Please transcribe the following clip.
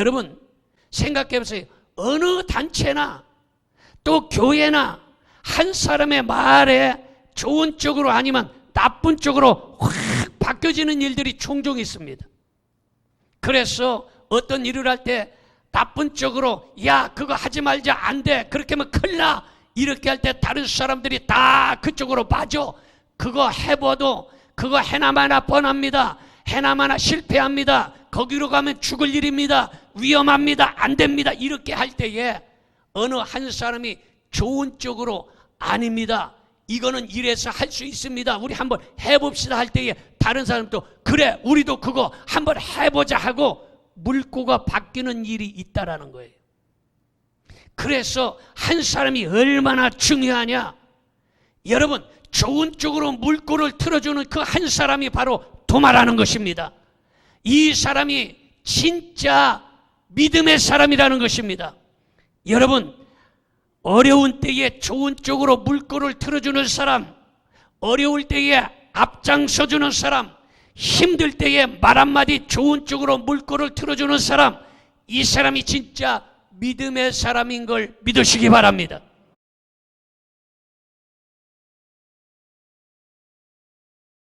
여러분 생각해 보세요. 어느 단체나 또 교회나 한 사람의 말에 좋은 쪽으로 아니면 나쁜 쪽으로 확 바뀌어지는 일들이 종종 있습니다. 그래서 어떤 일을 할 때 나쁜 쪽으로 야 그거 하지 말자 안 돼. 그렇게 하면 큰일 나. 이렇게 할 때 다른 사람들이 다 그쪽으로 빠져. 그거 해봐도 그거 해나마나 뻔합니다. 해나마나 실패합니다. 거기로 가면 죽을 일입니다 위험합니다 안 됩니다 이렇게 할 때에 어느 한 사람이 좋은 쪽으로 아닙니다 이거는 이래서 할 수 있습니다 우리 한번 해봅시다 할 때에 다른 사람도 그래 우리도 그거 한번 해보자 하고 물꼬가 바뀌는 일이 있다라는 거예요. 그래서 한 사람이 얼마나 중요하냐? 여러분, 좋은 쪽으로 물꼬를 틀어주는 그 한 사람이 바로 도마라는 것입니다. 이 사람이 진짜 믿음의 사람이라는 것입니다. 여러분, 어려운 때에 좋은 쪽으로 물꼬를 틀어주는 사람, 어려울 때에 앞장서주는 사람, 힘들 때에 말 한마디 좋은 쪽으로 물꼬를 틀어주는 사람, 이 사람이 진짜 믿음의 사람인 걸 믿으시기 바랍니다.